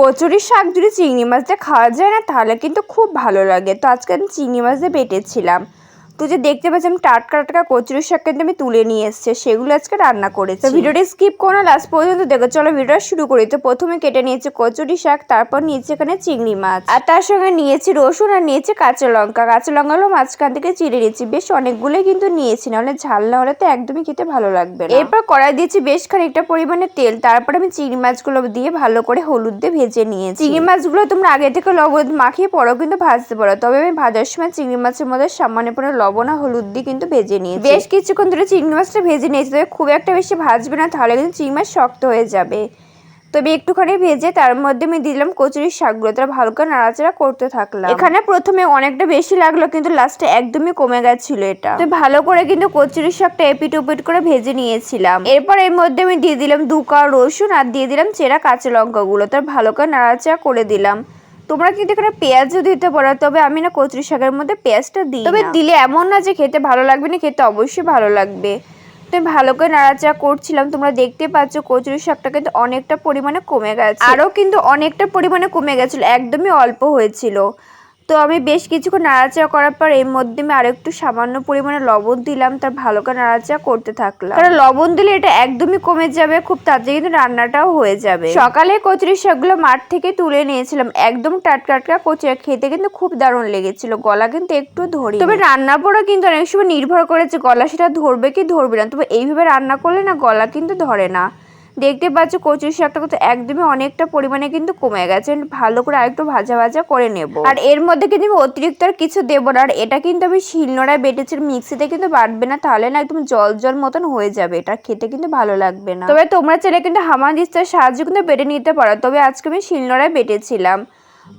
কচুরির শাক যদি চিংড়ি মাছ দিয়ে খাওয়া যায় না, তাহলে কিন্তু খুব ভালো লাগে। তো আজকে আমি চিংড়ি মাছ দিয়ে বেটেছিলাম। তো যে দেখতে পাচ্ছি আমি টাটকা টাটকা কচুরি শাক কিন্তু আমি তুলে নিয়ে এসেছি সেগুলো আজকে রান্না করেছি। তো ভিডিওটি স্কিপ করো লাস্ট পর্যন্ত দেখো। চলো ভিডিওটা শুরু করি। তো প্রথমে কেটে নিয়েছি কচুরি শাক তারপর নিয়েছি এখানে চিংড়ি মাছ। আর তার সঙ্গে নিয়েছি রসুন আর নিয়েছি কাঁচা লঙ্কা। কাঁচা লঙ্কাগুলো মাঝখান থেকে চিড়ে নিয়েছি বেশ অনেকগুলোই কিন্তু নিয়েছি নাহলে ঝাল না হলে তো একদমই খেতে ভালো লাগবে না। এরপর কড়াই দিয়েছি বেশ খানিকটা পরিমাণে তেল। তারপর আমি চিংড়ি মাছগুলো দিয়ে ভালো করে হলুদ দিয়ে ভেজে নিয়েছি। চিংড়ি মাছগুলো তোমরা আগে থেকে লবণ মাখিয়ে পরও কিন্তু ভাজতে পারো। তবে আমি ভাজার সময় চিংড়ি মাছের মধ্যে সামান্য পরে লবণ আর হলুদ দিয়ে কিন্তু ভেজে নিয়েছি। বেশ কিছুক্ষণ ধরে চিংড়ি মাছটা ভেজে নিয়েছি তবে খুব একটা বেশি ভাজবে না তাহলে কিন্তু চিংড়ি মাছ শক্ত হয়ে যাবে। তবে একটুখানি ভেজে তার মধ্যে আমি দিলাম কচুরির শাকগুলো তারা ভালো করে নাড়াচাড়া করতে থাকলাম। এখানে প্রথমে অনেকটা বেশি লাগল কিন্তু লাস্টে একদমই কমে গেছিল এটা। তো ভালো করে কিন্তু কচুরির শাকটা এপিট ওপিট করে ভেজে নিয়েছিলাম। এরপর এর মধ্যে আমি দিয়ে দিলাম দু কা রসুন আর দিয়ে দিলাম চেরা কাঁচা লঙ্কাগুলো তার ভালো করে নাড়াচাড়া করে দিলাম। তোমরা কিন্তু এখানে পেঁয়াজও দিতে পারো তবে আমি না কচুরি শাকের মধ্যে পেঁয়াজটা দিই তবে দিলে এমন না যে খেতে ভালো লাগবে না খেতে অবশ্যই ভালো লাগবে। তুমি ভালো করে নাড়াচাড়া করছিলাম তোমরা দেখতে পাচ্ছ কচুরি শাকটা কিন্তু অনেকটা পরিমাণে কমে গেছে। আরও কিন্তু অনেকটা পরিমাণে কমে গেছিল একদমই অল্প হয়েছিল। তো আমি বেশ কিছুক্ষণ নাড়াচাড়া করার পর এর মধ্যে আমি আরও একটু সামান্য পরিমাণে লবণ দিলাম, তার ভালো করে নাড়াচাড়া করতে থাকলাম। কারণ লবণ দিলে এটা একদমই কমে যাবে, খুব তাড়াতাড়ি কিন্তু রান্নাটাও হয়ে যাবে। সকালে কচুরি শাকগুলো মাঠ থেকে তুলে নিয়েছিলাম, একদম টাটকা টাটকা কচুরি খেতে কিন্তু খুব দারুণ লেগেছিল, গলা কিন্তু একটু ধরি। তবে রান্নার পরে কিন্তু অনেক সময় নির্ভর করেছে গলা সেটা ধরবে কি ধরবে না, তবে এইভাবে রান্না করলে না গলা কিন্তু ধরে না। দেখতে পাচ্ছ কচুর শাকটা কিন্তু একদমই অনেকটা পরিমাণে কিন্তু কমে গেছে। ভালো করে আরেকটু ভাজা ভাজা করে নেব। আর এর মধ্যে কিন্তু আমি অতিরিক্ত আর কিছু দেবো না। আর এটা কিন্তু আমি শিলনোড়ায় বেটেছি মিক্সিতে কিন্তু বাটবে না। তাহলে না একদম জল জল মতন হয়ে যাবে। এটা খেতে কিন্তু ভালো লাগবে না। তবে তোমরা চাইলে কিন্তু হামাদিস্তার সাহায্যে কিন্তু বেটে নিতে পারো। তবে আজকে আমি শিলনোড়ায় বেটেছিলাম।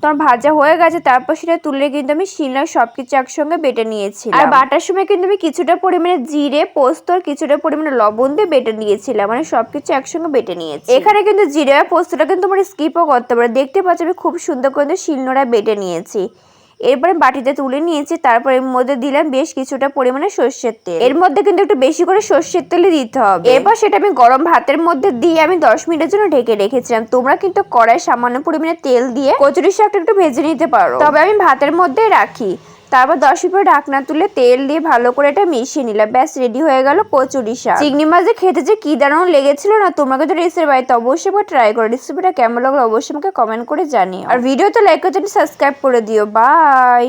তোমার ভাজা হয়ে গেছে তারপর সেটা তুলে কিন্তু আমি শিমলা সব কিছু একসঙ্গে বেটে নিয়েছি আর বাটার সময় কিন্তু আমি কিছুটা পরিমাণে জিরে পোস্ত আর কিছুটা পরিমাণে লবণ দিয়ে বেটে নিয়েছিলাম। মানে সব কিছু একসঙ্গে বেটে নিয়েছি। এখানে কিন্তু জিরে আর পোস্তটা কিন্তু তোমরা স্কিপও করতে পারো। দেখতে পাচ্ছি আমি খুব সুন্দর করে শিলনোড়া বেটে নিয়েছি। এরপরে বাটিতে তুলে নিয়েছি, তারপর এর মধ্যে দিলাম বেশ কিছুটা পরিমাণে সর্ষের তেল। এর মধ্যে কিন্তু একটু বেশি করে সর্ষের তেলই দিতে হবে। এরপর সেটা আমি গরম ভাতের মধ্যে দিয়ে আমি দশ মিনিটের জন্য ঢেকে রেখেছিলাম। তোমরা কিন্তু কড়াই সামান্য পরিমাণে তেল দিয়ে কচুরি শাকটা একটু ভেজে নিতে পারো। তবে আমি ভাতের মধ্যে রাখি। তারপর দশ মিনিট ঢাকনা তুলে তেল দিয়ে ভালো করে এটা মিশিয়ে নিলাম। ব্যাস রেডি হয়ে গেল কচুরি শাক। চিংড়ি মাছ খেতে যে কি দারুণ লেগেছিল না, তোমরা কিন্তু রেসিপি বাড়িতে অবশ্যই একবার ট্রাই করো। রেসিপিটা কেমন লাগল অবশ্যই আমাকে কমেন্ট করে জানিও। আর ভিডিও তো লাইক করে সাবস্ক্রাইব করে দিও। বাই